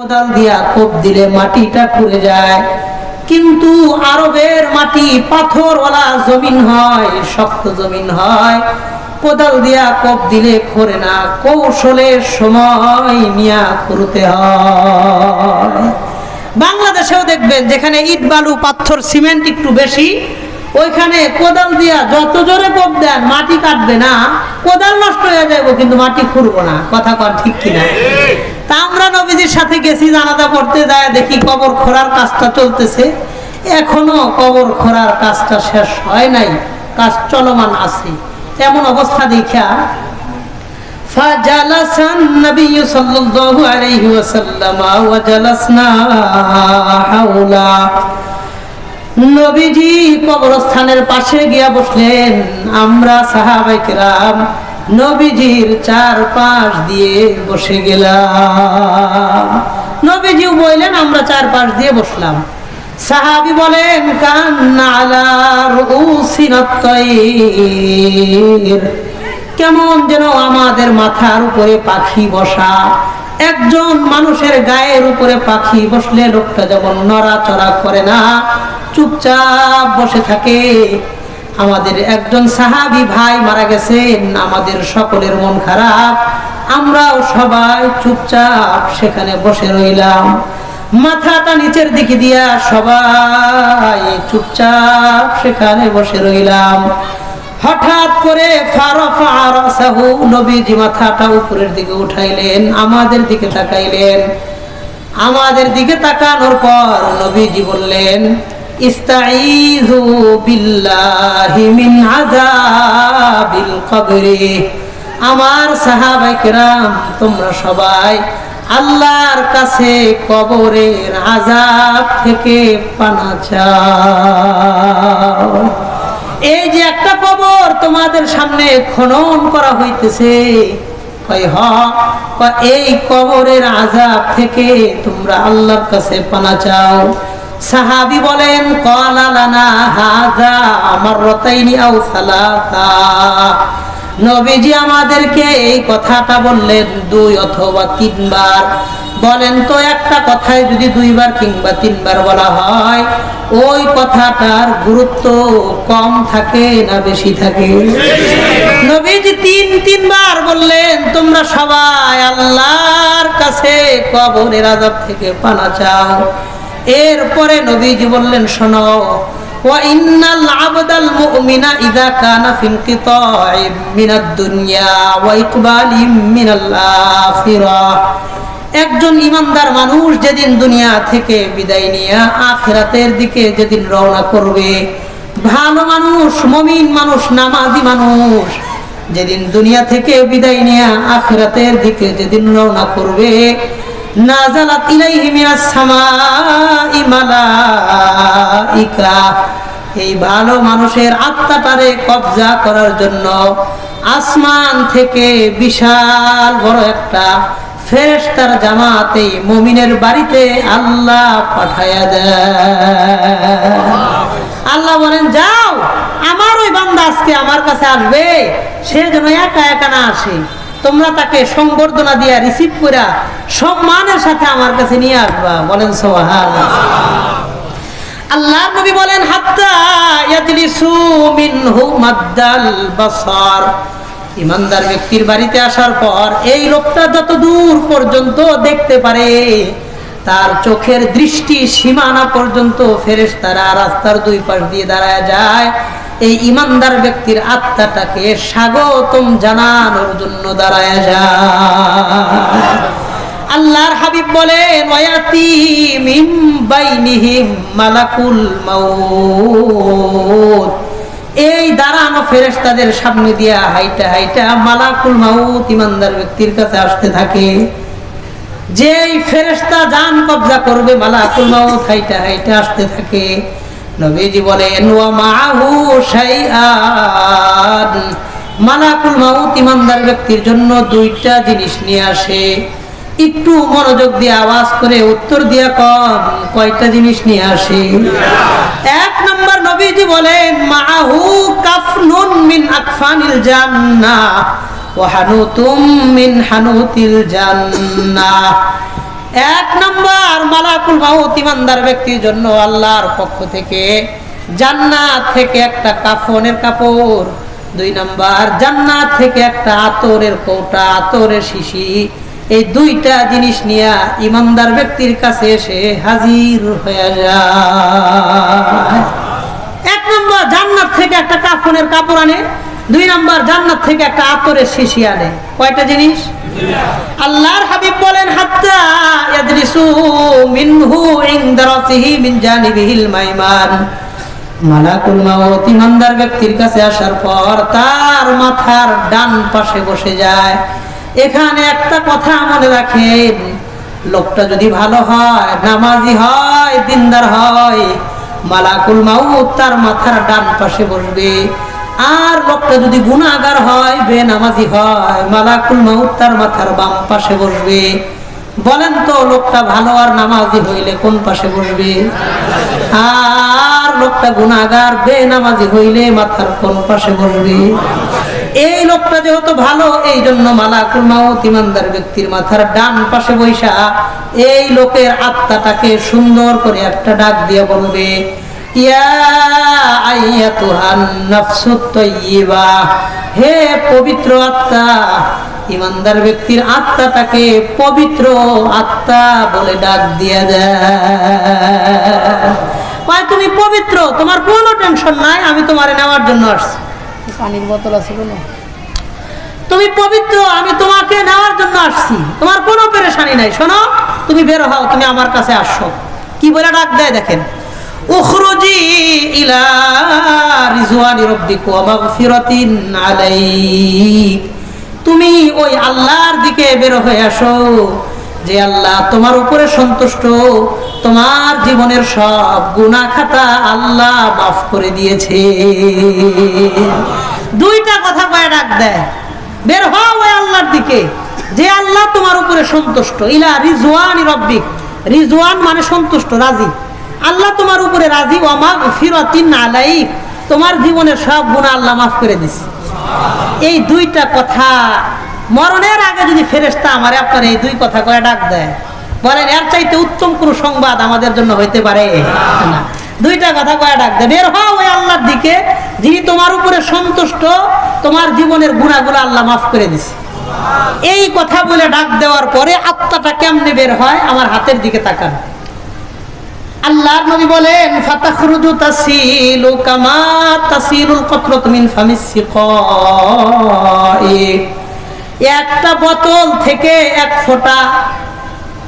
কোদাল দিয়া কোপ দিলে মাটিটা খুলে যায়। কিন্তু আরবের মাটি পাথরওয়ালা জমিন হয়, শক্ত জমিন হয়। কোদাল দিয়া কোপ দিলে খরে না কৌশলের সময় নিয়া করতে হয়। বাংলাদেশেও দেখবেন, যেখানে ইট, বালু, পাথর, সিমেন্ট একটু বেশি, ওইখানে কোদাল দিয়া যত জোরে কোপ দেন, মাটি কাটবে না। কোদাল নষ্ট হয়ে যাব কিন্তু মাটি খুঁড়বো না। কথা কর ঠিক কিনা? তা আমরা নবীজির সাথে গেছি জানাজা পড়তে যায় দেখি কবর খোঁড়ার কাজটা চলতেছে এখনো কবর খোঁড়ার কাজটা শেষ হয় নাই কাজ চলমান আছে এমন অবস্থা দেখা فجلس النبي صلى الله عليه وسلم وجلسنا حوله নবীজি কবরস্থানের পাশে গিয়া বসলেন আমরা সাহাবাইকেরাম নবীজির চার পাশ দিয়ে বসে গেলাম। নবীজিও বললেন, আমরা চার পাশ দিয়ে বসলাম। সাহাবি বলেন কেমন যেন আমাদের মাথার উপরে পাখি বসা। একজন মানুষের গায়ের উপরে পাখি বসলে লোকটা যেমন নড়াচড়া করে না, চুপচাপ বসে থাকে। আমাদের একজন সাহাবি ভাই মারা গেছেন, আমাদের সকলের মন খারাপ। আমরাও সবাই চুপচাপ সেখানে বসে রইলাম। মাথাটা নিচের দিকে দিয়া সবাই চুপচাপ সেখানে বসে রইলাম। হঠাৎ করে নবীজি মাথাটা উপরের দিকে উঠাইলেন, আমাদের দিকে তাকাইলেন। আমাদের দিকে তাকানোর পর নবীজি বললেন ইস্তাইযু বিল্লাহি মিন আযাবিল কবরি। আমার সাহাবায়ে কেরাম, তোমরা সবাই আল্লাহর কাছে কবরের আযাব থেকে পানা চাও। এই যে একটা কবর তোমাদের সামনে খনন করা হইতেছে এই কবরের আজাব থেকে তোমরা আল্লাহর কাছে পানা চাও। সাহাবি বলেন, কলা লানা হাজা আমার রতাইনি আও সালাসা। নবীজি আমাদেরকে এই কথাটা বললেন দুই অথবা তিনবার। বলেন তো, একটা কথায় যদি দুইবার কিংবা তিনবার বলা হয়, ওই কথাটার গুরুত্ব কম থাকে না বেশি থাকে? নবীজি তিন, তিনবার বললেন, তোমরা সবাই আল্লাহর কাছে কবরের আজাব থেকে পানা চাও। এরপরে নবীজি বললেন, শোনো একজন ইমানদার মানুষ যেদিন দুনিয়া থেকে বিদায় নিয়ে আখেরাতের দিকে যেদিন রওনা করবে, ভালো মানুষ, মমিন মানুষ, নামাজি মানুষ, যেদিন দুনিয়া থেকে বিদায় নিয়ে আখেরাতের দিকে যেদিন রওনা করবে নাজালাত ইলাইহি মিনাস সামাই মালাইকা। এই ভালো মানুষের আত্মাটারে কবজা করার জন্য আসমান থেকে বিশাল বড় একটা ফেরেশতার জামাতে মুমিনের বাড়িতে আল্লাহ পাঠায়া দেয়। আল্লাহ বলেন, যাও, আমার ওই বান্দা আজকে আমার কাছে আসবে, সে যেন একা একা না আসে। তোমরা তাকে সংবর্ধনা দিয়া রিসিভ করা সম্মানের সাথে আমার কাছে নিয়ে আসবা। বলেন সোহান আল্লাহ নবী বলেন ইমানদার ব্যক্তির বাড়িতে আসার পর এই লোকটা যত দূর পর্যন্ত দেখতে পারে, তার চোখের দৃষ্টি সীমানা পর্যন্ত ফেরেস তারা রাস্তার দুই পাশ দিয়ে দাঁড়ায় যায়। এই ইমানদার ব্যক্তির আত্মাটাকে স্বাগতম জানানোর জন্য দাঁড়ায় যায়। আল্লাহর হাবিব বাইনিহিম মালাকুল এই দাঁড়ানো ফেরেশতাদের সামনে দিয়া হাইটা হাইটা মালাকুল মাউত ইমানদার ব্যক্তির কাছে আসতে থাকে। যেই ফেরেশতা জান কবজা করবে, মালাকুল মাউত হাইটা হাইটা আসতে থাকে। নবীজি বলেন, ওয়া মাহু শাইআন। মালাকুল মাউত ইমানদার ব্যক্তির জন্য দুইটা জিনিস নিয়ে আসে। একটু মনোযোগ দিয়ে আওয়াজ করে উত্তর দিয়া কম কয়টা জিনিস নিয়ে আসে? এক নম্বর নবীজি বলেন মাহু কাফনুন মিন আকফানিল জান্নাহ, ওয়া হানুতুম মিন হানুতিল জান্নাহ। এক নম্বর মালাকুল মাউত ইমানদার ব্যক্তির জন্য আল্লাহর পক্ষ থেকে জান্নাত থেকে একটা কাফনের কাপড়। দুই নাম্বার, জান্নাত থেকে একটা আতরের কৌটা, আতরের শিশি। এই দুইটা জিনিস নিয়ে ইমানদার ব্যক্তির কাছে এসে হাজির হয়ে যায়। এক নম্বর, জান্নাত থেকে একটা কাফনের কাপড় আনে। দুই নম্বর, জান্নাত থেকে একটা আতরের শিশি আনে। কয়টা জিনিস? আল্লাহর হাবিব বলেন, হাত্তা ইয়াদরিসু মিনহু ইনদা রাসিহি মিন জানিবিহিল মাইমান। মালাকুল মাউত, ইমানদার ব্যক্তির কাছে আসার পর তার মাথার ডান পাশে বসে যায়। এখানে একটা কথা মনে রাখেন, লোকটা যদি ভালো হয়, নামাজি হয়, দিনদার হয়, মালাকুল মাউত তার মাথার ডান পাশে বসবে। আর লোকটা যদি গুণাগার হয়, বেনামাজি হয়, মালাকুল মাউত তার মাথার বাম পাশে বসবে। বলেন তো, লোকটা ভালো আর নামাজি হইলে কোন পাশে বসবে? আর লোকটা গুণাগার, বেনামাজি হইলে মাথার কোন পাশে বসবে? এই লোকটা যেহেতু ভালো এই জন্য মালাকুল মাউত ইমানদার ব্যক্তির মাথার ডান পাশে বৈশা, এই লোকের আত্মাটাকে সুন্দর করে একটা ডাক দিয়ে বলবে হে পবিত্র আত্মা ইমানদার ব্যক্তির আত্মা তাকে পবিত্র আত্মা বলে ডাক দিয়া দেয়। তুমি পবিত্র তোমার কোনো টেনশন নাই আমি তোমারে নেওয়ার জন্য আসছি। পানির বোতল আছে কোনো? তুমি পবিত্র আমি তোমাকে নেওয়ার জন্য আসছি। তোমার কোনো পেরেশানি নাই। শোনো তুমি বের হও তুমি আমার কাছে আসো। কি বলে ডাক দেয় দেখেন। উখরুজি ইলা রিজওয়ানি রাব্বিকা ওয়া মাগফিরাতিন আলাইক। তুমি ওই আল্লাহর দিকে বের হয়ে আসো, যে আল্লাহ তোমার উপরে সন্তুষ্ট। তোমার জীবনের সব গুনাহ খাতা আল্লাহ মাফ করে দিয়েছে। দুইটা কথা কয়ে ডাক দেয়। বের হও ওই আল্লাহর দিকে, যে আল্লাহ তোমার উপরে সন্তুষ্ট। ইলা রিজওয়ানি রব্বিক। রিজওয়ান মানে সন্তুষ্ট, রাজি। আল্লাহ তোমার উপরে রাজি, ওয়ামা ফিরতিন তোমার জীবনের সব গুণা আল্লাহ মাফ করে দিস এই দুইটা কথা, মরণের আগে যদি ফেরেস্তা আমার আপনার এই দুই কথা করে ডাক দেয়, বলেন, এর চাইতে উত্তম কোন সংবাদ আমাদের জন্য হইতে পারে? দুইটা কথা কয়ে ডাক দেয়। বের হও ওই আল্লাহর দিকে, যিনি তোমার উপরে সন্তুষ্ট, তোমার জীবনের গুণাগুলো আল্লাহ মাফ করে দিছে। এই কথা বলে ডাক দেওয়ার পরে আত্মাটা কেমনে বের হয়? আমার হাতের দিকে তাকান। আল্লাহর নবী বলেন, ফাতাখরুজু তাসিলু কামা তাসিলুল কতরাত মিন ফামিস সিকাই। একটা বোতল থেকে এক ফোঁটা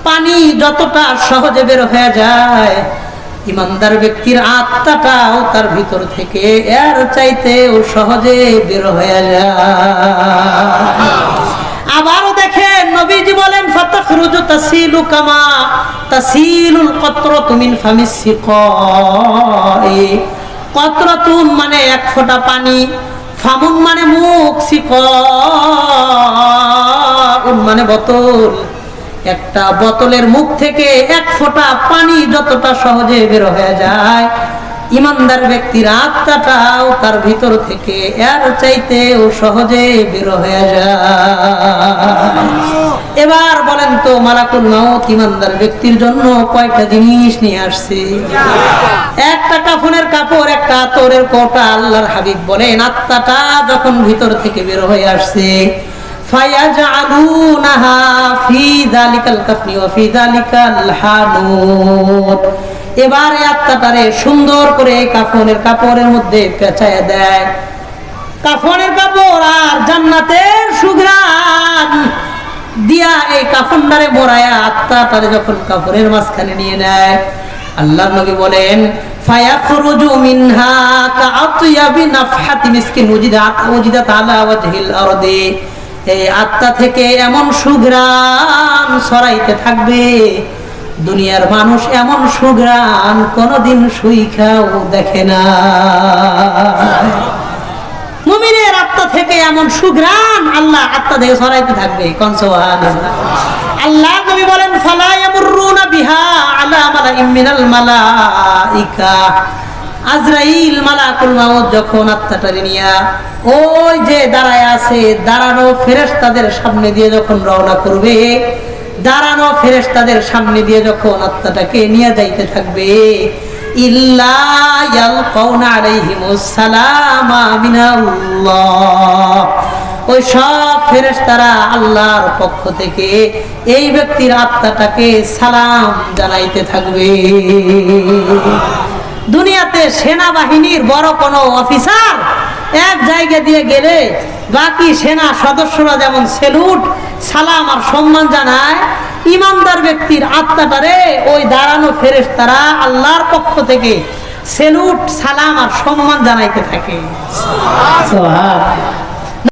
পানি যতটা সহজে বের হয়ে যায়, ইমানদার ব্যক্তির আত্মাটাও তার ভিতর থেকে এর চাইতেও সহজে বের হয়ে যায়। আবারও নবীজি বলেন, ফাতাখরুজু তাসিলু কামা, তাসিলুল কতরাতু মিন মানে এক ফোঁটা পানি, ফামুন মানে মুখ সিকাউন মানে বোতল। একটা বোতলের মুখ থেকে এক ফোঁটা পানি যতটা সহজে বের হয়ে যায়। ইমানদার ব্যক্তির আত্মাটাও তার ভিতর থেকে, এর চাইতেও সহজে বের হয়ে যায়। এবার বলেন তো, মালাকুল মাউত ইমানদার ব্যক্তির জন্য কয়টা জিনিস নিয়ে আসছে? একটা কাফনের কাপড়, একটা আতরের কোটা, আল্লাহর হাবিব বলেন, আত্মাটা যখন ভিতর থেকে বের হয়ে আসছে, ফায়াজআলুনাহা ফি যালিকাল কাফনি ওয়া ফি যালিকাল হানুত। এবার আত্মাটারে সুন্দর করে কাফনের কাপড়ের মধ্যে পেঁচায় দেয়। কাফনের কাপড় আর জান্নাতের সুঘ্রাণ দিয়া এই কাফনটারে মোড়ায়া আত্মাটারে যখন কাপড়ের মাঝখানে নিয়ে নেয় আল্লাহ নবী বলেন মিনহা এই আত্মা থেকে এমন সুঘ্রাণ ছড়াইতে থাকবে দুনিয়ার মানুষ এমন সুঘ্রাণ কোনোদিন সুইখাও দেখে না। মুমিনের আত্মা থেকে এমন সুঘ্রাণ আল্লাহ আত্মা থেকে ছড়াইতে থাকবে কনসোহান আল্লাহ নবী বলেন, ফালা ইয়ামুরুনা বিহা আলা মালাইম মিনাল মালাইকা। আজরাইল মালাকুল মাউত যখন আত্মাটারে নিয়া ওই যে দাঁড়ায় আছে, দাঁড়ানো ফেরেশতাদের সামনে দিয়ে যখন রওনা করবে দাঁড়ানো ফেরেশতাদের সামনে দিয়ে যখন আত্মাটাকে নিয়ে যাইতে থাকবে ওই সব ফেরেশতারা আল্লাহর পক্ষ থেকে এই ব্যক্তির আত্মাটাকে সালাম জানাইতে থাকবে। দুনিয়াতে সেনাবাহিনীর বড় কোনো অফিসার এক জায়গা দিয়ে গেলে বাকি সেনা সদস্যরা যেমন সেলুট, সালাম আর সম্মান জানায়, ইমানদার ব্যক্তির আত্মাটারে ওই দাঁড়ানো ফেরেস তারা আল্লাহর পক্ষ থেকে সেলুট, সালাম আর সম্মান জানাইতে থাকে।